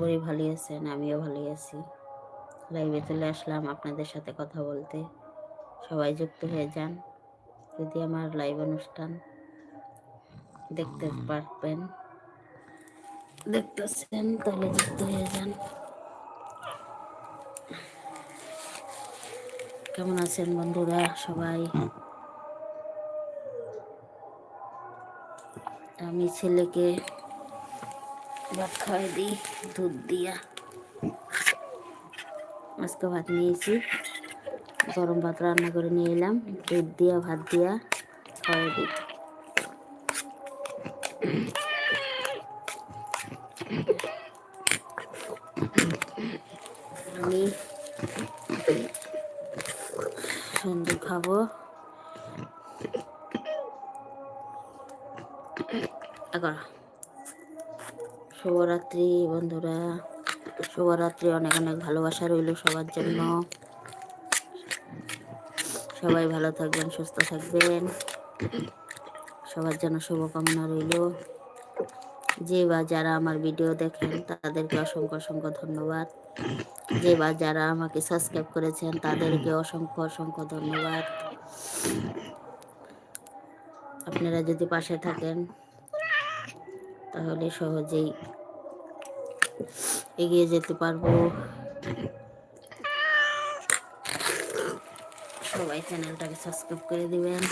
করি ভালোই আছেন, আমিও ভালোই আছি। লাইভে চলে আসলাম আপনাদের সাথে কথা বলতে। সবাই যুক্ত হয়ে যান, যদি আমার লাইভ অনুষ্ঠান দেখতে পারবেন। দেখতেছেন, তাহলে যুক্ত হয়ে যান। কেমন আছেন বন্ধুরা সবাই? আমি ছেলেকে ভাত খাওয়াই দিই, দুধ দিয়া। আজকে ভাত নিয়েছি। গরম ভাত রান্না করে নিয়ে এলাম। দুধ দিয়া, ভাত দিয়া খাওয়াই দিই। আমি সন্ধ্যে খাব। এগারো শুভরাত্রি, বন্ধুরা। শুভরাত্রি, অনেক অনেক ভালোবাসা রইল সবার জন্য। সবাই ভালো থাকবেন, সুস্থ থাকবেন। সবার জন্য শুভকামনা রইল। যে বা যারা আমার ভিডিও দেখেন, তাদেরকে অসংখ্য অসংখ্য ধন্যবাদ। যে বা যারা আমাকে সাবস্ক্রাইব করেছেন, তাদেরকে অসংখ্য অসংখ্য ধন্যবাদ। আপনারা যদি পাশে থাকেন তাহলে সহজেই এগিয়ে যেতে পারব। সবাই চ্যানেলটাকে সাবস্ক্রাইব করে দিবেন।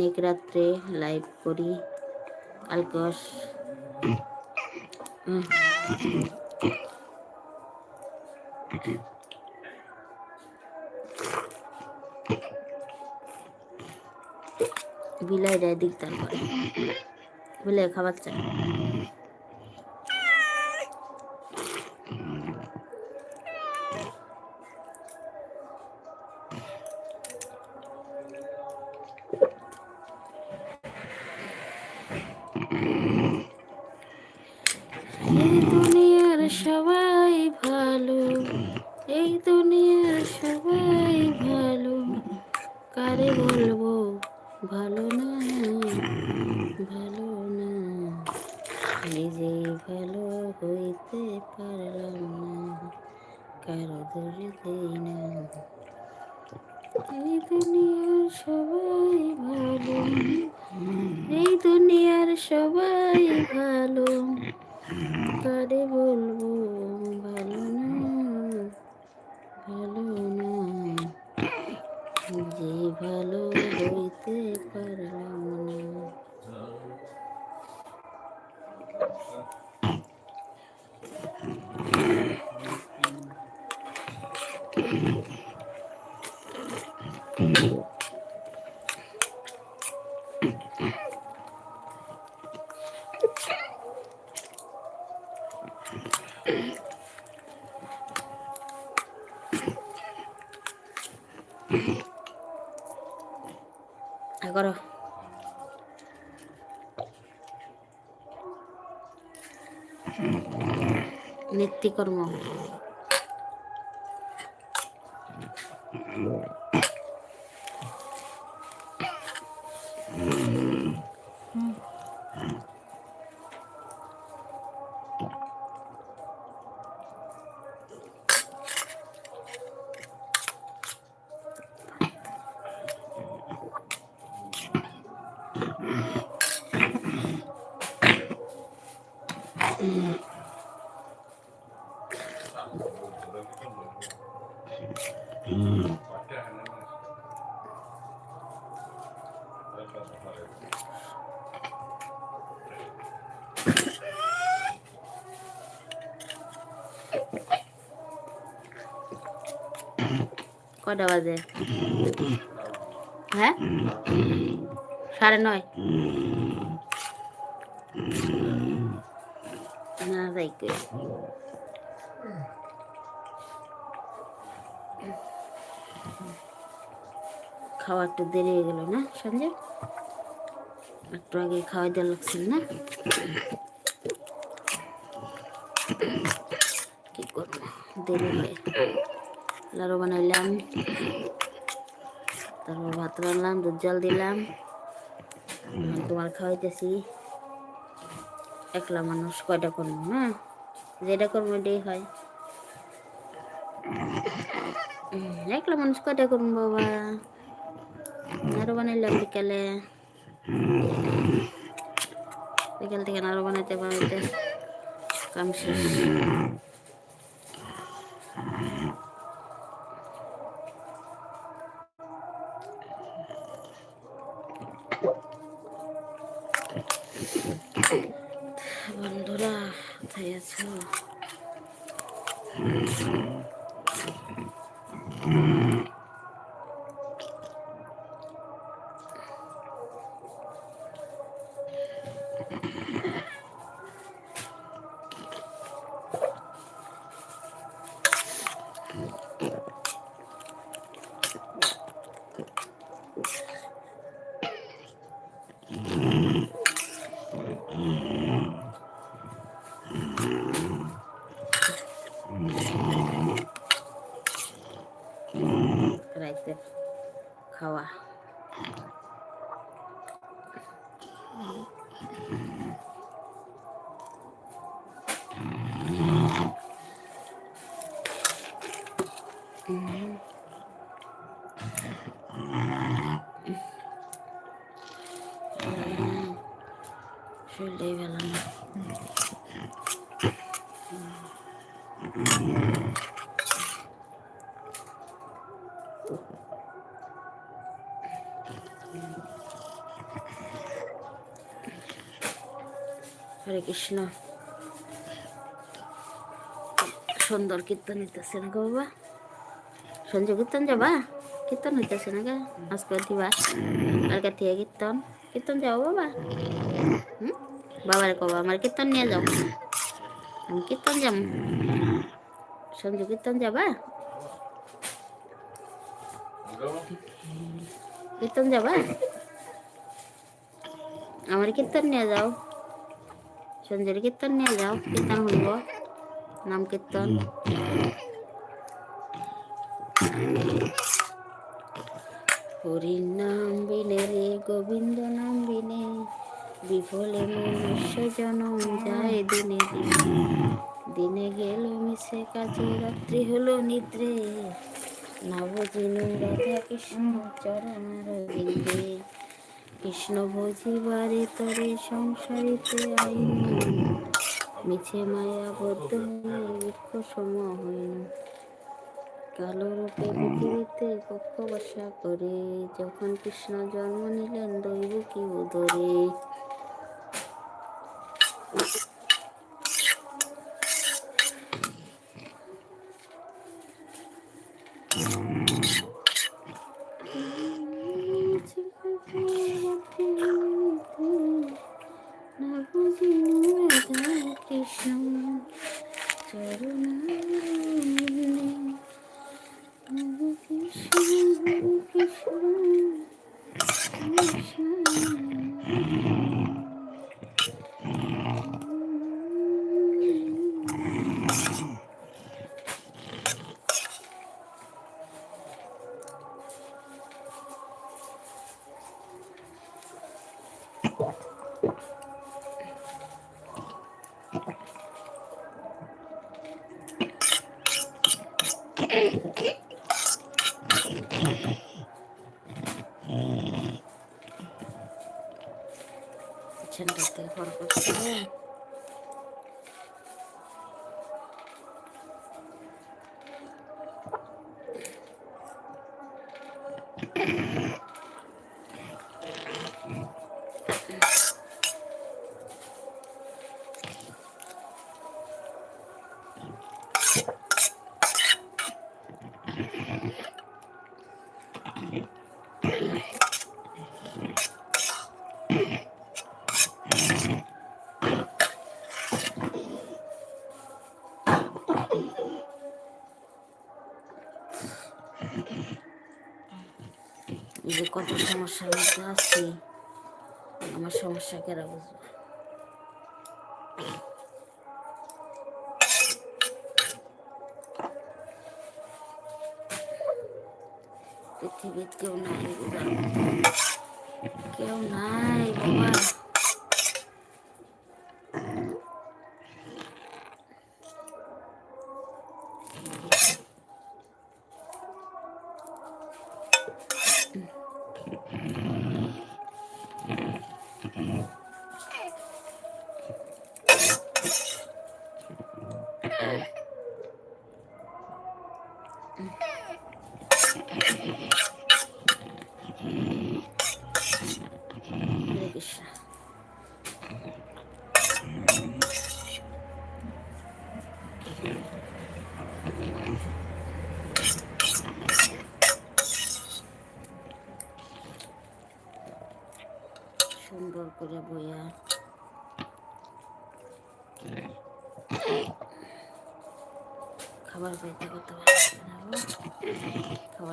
দৈনিক রাত্রে লাইভ করি। কালকে বিলাই উম। দিক করে বিলাই খাবার চায় এই দুনিয়ার সবাই ভালো, এই দুনিয়ার সবাই ভালো। কারে বলব? ভালো না ভালো না। নিজে ভালো হইতে পারলাম না, কারও দোষে না। এই দুনিয়ার সবাই ভালো, এই দুনিয়ার সবাই ভালো। কারে বলব করো। নিত্যকর্ম কটা বাজে হ্যাঁ সাড়ে নয় না যাই খাওয়া একটু দেরি হয়ে গেল না, সঞ্জয়? একটু আগে খাওয়াই দেওয়া লাগছিল না? কি করব? দেরি হয়ে লাড়ু বানাইলাম, তারপর ভাত রান্নাম, দুধ জল দিলাম। তোমার খাওয়াইতেছি। একলা মানুষ কয়টা করব হ্যাঁ যেটা করব এটাই হয়। একলা মানুষ কয়টা করব বাবা? আরও বানাইলাম বিকালে। বিকাল থেকে আরও বানাইতে বানাইতে কাম শেষ। বন্ধুরা কোথায় আছো রাইতে খাওয়া শরীরটাই ভালো না হরে কৃষ্ণ। সুন্দর কীর্তন হইতেছে না গো বাবা? সঞ্জয় কীর্তন যাবা? কীর্তন হইতেছে না গা? আজকে দিবা। কালকে থেকে কীর্তন। কীর্তন যাও বাবা। হুম? বাবার কবা, আমার কীর্তন নিয়ে যাও। আমি কীর্তন যাব সঞ্জয় কীর্তন যাবা? কীর্তন যাবা? আমার কীর্তন নিয়ে যাও। সঞ্জয়ের কীর্তন নিয়ে যাও। কীর্তন শুনব নাম কীর্তন। হরির নাম বিনে রে, গোবিন্দ নাম বিনে। বিফলে মনুষ্য জনম যায় দিনে দিনে। দিনে গেল মিশে কাজে, রাত্রি হলো নিদ্রে। নবজিনু রাধা কৃষ্ণ চরণার বিন্দে কৃষ্ণ ভজিবারে তরে, সংসারিতে আইন মিছে মায়া বদ্ধ হয়ে বৃক্ষ সম হইন কালো রূপে পৃথিবীতে কক্ষ বসা করে, যখন কৃষ্ণ জন্ম নিলেন দৈব কি উদরে। যে কত সমস্যার মধ্যে আছি আমার সমস্যা কেরা বুঝবো পৃথিবীর কেউ নাই বুঝার মতো। কেউ নাই বাবা Mm-hmm.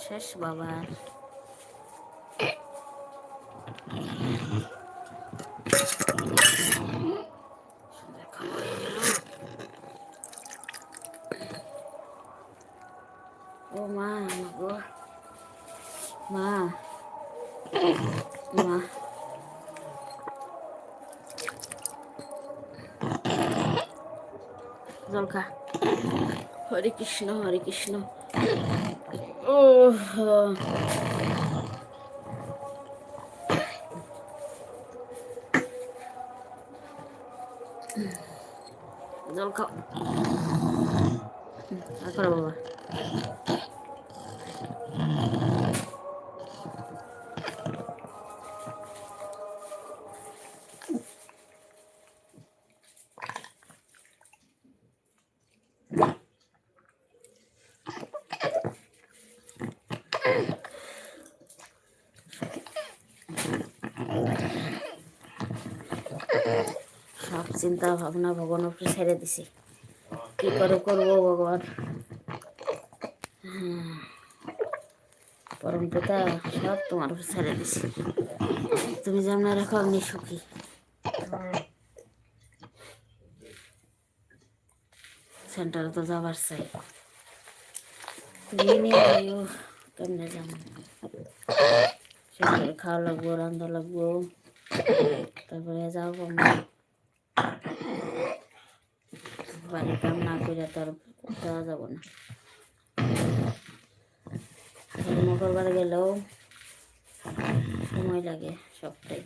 শেষ বাবার। ও মা গো মা। মা। জল হরে কৃষ্ণ হরে কৃষ্ণ। ও জল খাও আর সব চিন্তা ভাবনা ভগবানের উপরে ছেড়ে দিছি। কি করে করব ভগবান। পরম পিতা সব তোমার উপরে ছেড়ে দিছি। তুমি যেমন রাখো, আমি সুখী। সেন্টারে তো যাবার চাই। কেমনে খাওয়া লাগবো রান্ধা লাগবো। তারপরে যাব বাড়ির কাম না করে তো আর যাওয়া যাব না। মঙ্গলবার গেলেও সময় লাগে সবটাই।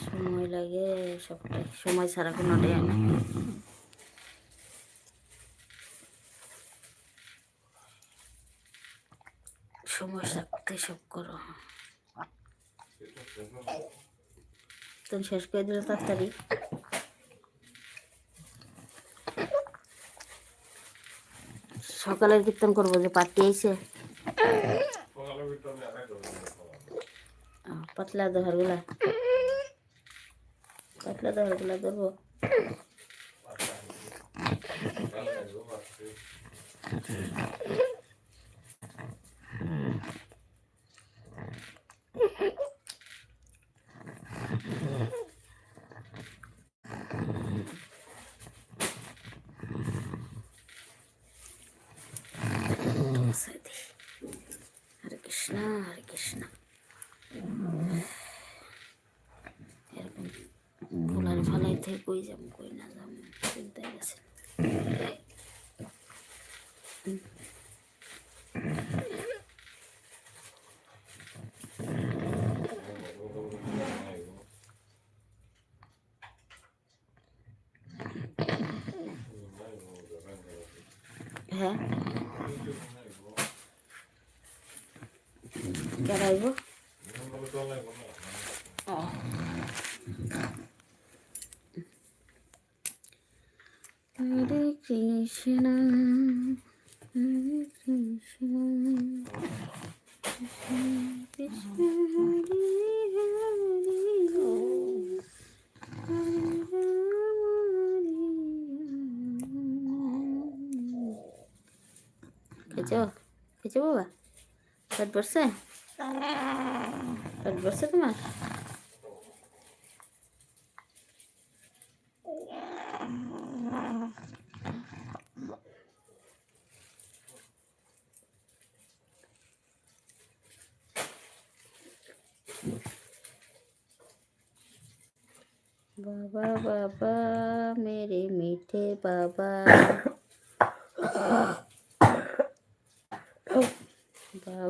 সময় লাগে সবটাই। সময় ছাড়া কোনো ডে সময় থাকতে সব করো তুমি শেষ করে দিলে তাড়াতাড়ি। সকালের কীর্তন করব যে পার্টি আইছে। পাতলা দোহারগুলা পাতলা দোহারগুলা ধরবো। সাথে হরে কৃষ্ণ হরে কৃষ্ণ এরকম গোলার ভালাই থেকে কই যাম কই না যাম চিন্তায় গেছে হ্যাঁ কেন আইব ও হরে কৃষ্ণ হরে কৃষ্ণ কৃষ্ণ হরে হরে হরে রাম হরে রাম খেয়েছো খেয়েছো বাবা পেট ভরছে পেট ভরছে তোমার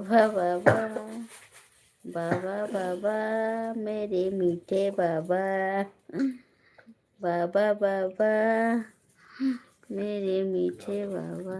बाबा बाबा बाबा बाबा मेरे मीठे बाबा बाबा बाबा मेरे मीठे बाबा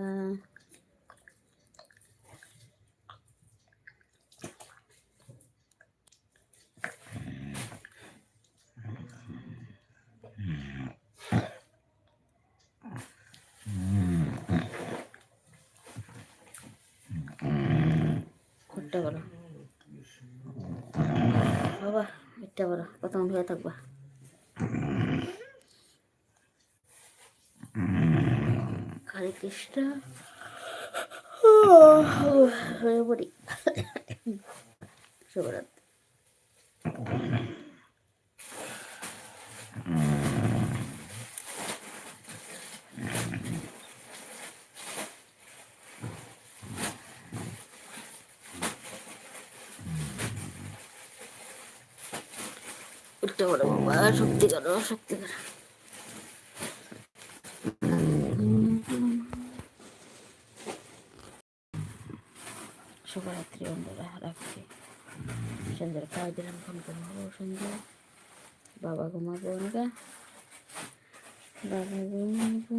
কোনটা বলো বাবা এটা বলো প্রথম ভেবে থাকবা। হরে কৃষ্ণ। হরে শুভরাত্রি। উঠতে পারো বাবা, শক্তি করো শক্তি করো। শুভরাত্রি বন্ধুরা, রাখছি। সন্ধ্যার খাওয়া দিলাম ফোন করব সন্ধ্যা। বাবা ঘুমাবো ওনাকে বাবা ঘুমাবো